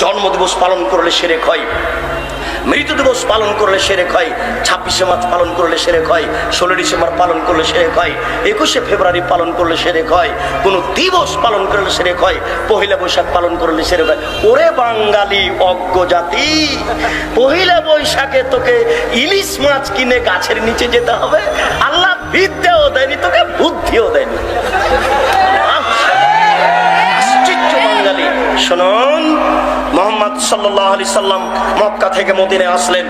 জন্মদিবস পালন করলে সেরেক হয়। মৃত্যু দিবস পালন করলে সেরেক হয়। ছাব্বিশে মার্চ পালন করলে সেরেক হয়। ষোলো ডিসেম্বর পালন করলে সেরেক হয়। একুশে ফেব্রুয়ারি পালন করলে সেরেক হয়। কোনো দিবস পালন করলে সেরেক হয়। পহিলা বৈশাখ পালন করলে সেরেক হয়। ওরে বাঙালি অজ্ঞ জাতি, পহিলা বৈশাখে তোকে ইলিশ মাছ কিনে গাছের নিচে যেতে হবে। আল্লাহ বিদ্যাও দেয়নি, তোকে বুদ্ধিও দেয়নি। সাল্লাহ মক্কা থেকে মদিনে আসলেন।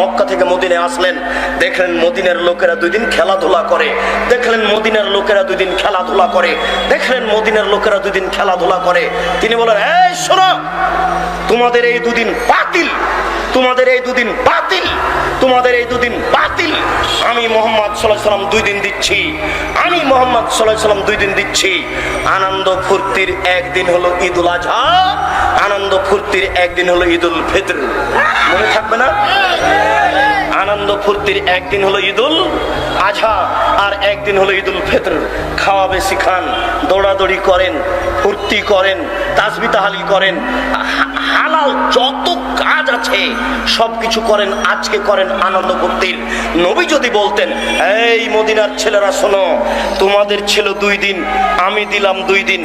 মক্কা থেকে আসলেন। দেখলেন মদিনের লোকেরা দুই দিন খেলাধুলা করে। দেখলেন মদিনের লোকেরা খেলাধুলা করে। দেখলেন মদিনের লোকেরা খেলাধুলা করে। তিনি বলেন তোমাদের এই দুদিন বাতিল। তোমাদের এই দুদিন বাতিল। তোমাদের এই দুদিন বাতিল। আমি মোহাম্মদ সাল্লাম দুই দিন দিচ্ছি। আমি মোহাম্মদ সাল্লাহ সাল্লাম দুই দিন দিচ্ছি। আনন্দ ফুর্তির একদিন হলো ঈদুল আজহা। আনন্দ ফুর্তির একদিন হলো ঈদুল ফিতর। মনে থাকবে না? আনন্দ ফুর্তির একদিন হলো ঈদুল আজহা আর একদিন হলো ঈদুল ফিতর। খাওয়া বেশি খান দৌড়াদৌড়ি করেন, ফুর্তি করেন, তাজবি তাহালি করেন। হালাল যত আছে সব কিছু করেন, আজকে করেন আনন্দ করতে নবী যদি বলতেন, এই মদিনার ছেলেরা শোনো, তোমাদের ছিল দুই দিন, আমি দিলাম দুই দিন।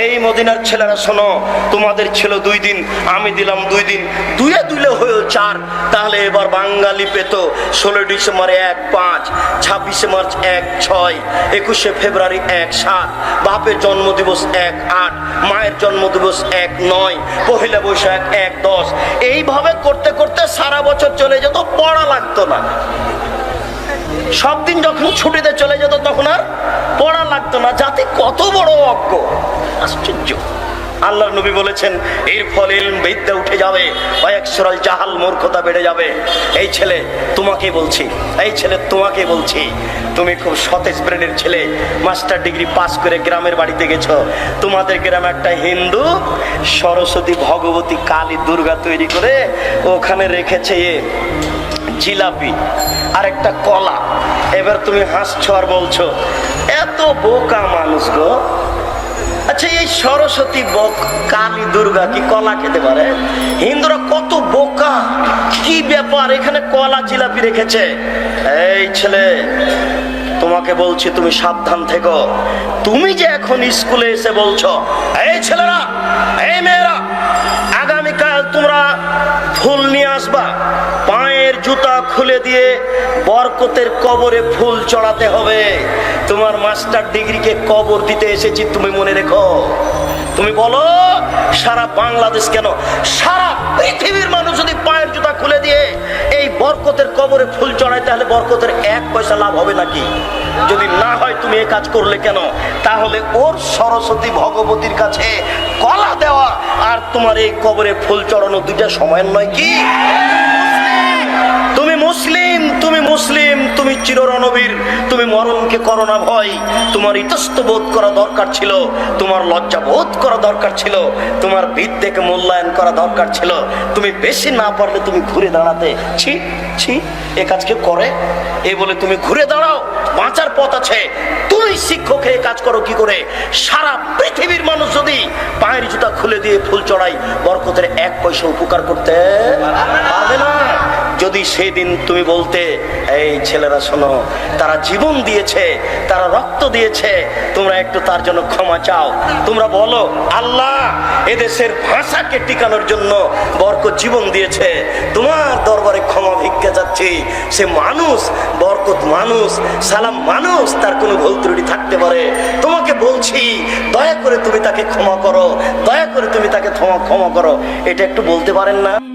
এই মদিনার ছেলেরা শোনো, তোমাদের ছিল দুই দিন, আমি দিলাম দুই দিন। দুয়ে দুলে হয়েও চার, তাহলে এবার বাঙালি পেত ষোলো ডিসেম্বর এক পাঁচ, ছাব্বিশে মার্চ এক ছয়, একুশে ফেব্রুয়ারি এক সাত, বাপের জন্মদিবস এক আট, মায়ের জন্মদিবস এক নয়, পহিলা বৈশাখ এক দশ। এইভাবে করতে করতে সারা বছর চলে যেত, পড়া লাগতো না। সব দিন যখন ছুটিতে চলে যেত, তখন আর পড়া লাগতো না। জাতি কত বড় অজ্ঞ। আশ্চর্য। আল্লাহর নবী বলেছেন, এর ফলে ইলম বিদ্যা উঠে যাবে কয়েকশরাল জাহাল মূর্খতা বেড়ে যাবে। এই ছেলে, তোমাকে বলছি, এই ছেলে, তোমাকে বলছি, তুমি খুব সতেজ ব্রেনের ছেলে, মাস্টার ডিগ্রি পাস করে গ্রামের বাড়িতে গেছো। তোমাদের গ্রামে একটা হিন্দু সরস্বতী ভগবতী কালী দুর্গা তৈরি করে ওখানে রেখেছে এ জিলাপি আর একটা কলা। এবার তুমি হাসছো আর বলছো, এত বোকা মানুষ গো আচ্ছা এই সরস্বতী বক, কালী দুর্গা কি কলা খেতে পারে? হিন্দুরা কত বোকা, কি ব্যাপার? এখানে কলা জিলাপি রেখেছে। এই ছেলে, তোমাকে বলছি তুমি সাবধান থেকো। তুমি যে এখন স্কুলে এসে বলছো, এই ছেলেরা, এই মেয়েরা, আগামীকাল তোমরা ফুল নিয়ে আসবা। জুতা খুলে দিয়ে বরকতের কবরে ফুল চড়াতে হবে। তোমার মাস্টার ডিগ্রিকে কবর দিতে এসেছি, তুমি মনে রেখো। তুমি বলো, সারা বাংলাদেশ কেন? সারা পৃথিবীর মানুষ যদি পায়ের জুতা খুলে দিয়ে এই বরকতের কবরে ফুল চড়ায়, তাহলে বরকতের এক পয়সা লাভ হবে নাকি? যদি না হয়, তুমি এ কাজ করলে কেন? তাহলে ওর সরস্বতী ভগবতীর কাছে কলা দেওয়া আর তোমার এই কবরে ফুল চড়ানো দুইটা সময়ের নয় কি? মুসলিম, তুমি মুসলিম, তুমি চিররণবীর, তুমি মরণকে করো না ভয়। তোমার ইতস্ত বোধ করা দরকার ছিল, তোমার লজ্জা বোধ করা দরকার ছিল, তোমার বিদ্যেকে মূল্যায়ন করা দরকার ছিল। তুমি বেশি না পারলে তুমি ঘুরে দাঁড়াতে। ছি ছি, এ কাজ কেউ করে? এই বলে তুমি ঘুরে দাঁড়াও, বাঁচার পথ আছে। তুমি শিক্ষক হয়ে কাজ করো কি করে? সারা পৃথিবীর মানুষ যদি পায়ের জুতা খুলে দিয়ে ফুল চড়াই বরকতের এক পয়সা উপকার করতে পারবে না যদি সেই দিন তুমি বলতে, এই ছেলেরা শোনো, তারা জীবন দিয়েছে, তারা রক্ত দিয়েছে, তোমরা একটু তার জন্য ক্ষমা চাও। তোমরা বলো, আল্লাহ এদেশের ভাষাকে টিকানোর জন্য বরকত জীবন দিয়েছে। তোমার দরবারে ক্ষমা ভিক্ষা যাচ্ছি সে মানুষ, বরকত মানুষ, সালাম মানুষ, তার কোনো ভুল ত্রুটি থাকতে পারে। তোমাকে বলছি, দয়া করে তুমি তাকে ক্ষমা করো, দয়া করে তুমি তাকে ক্ষমা ক্ষমা করো। এটা একটু বলতে পারেন না?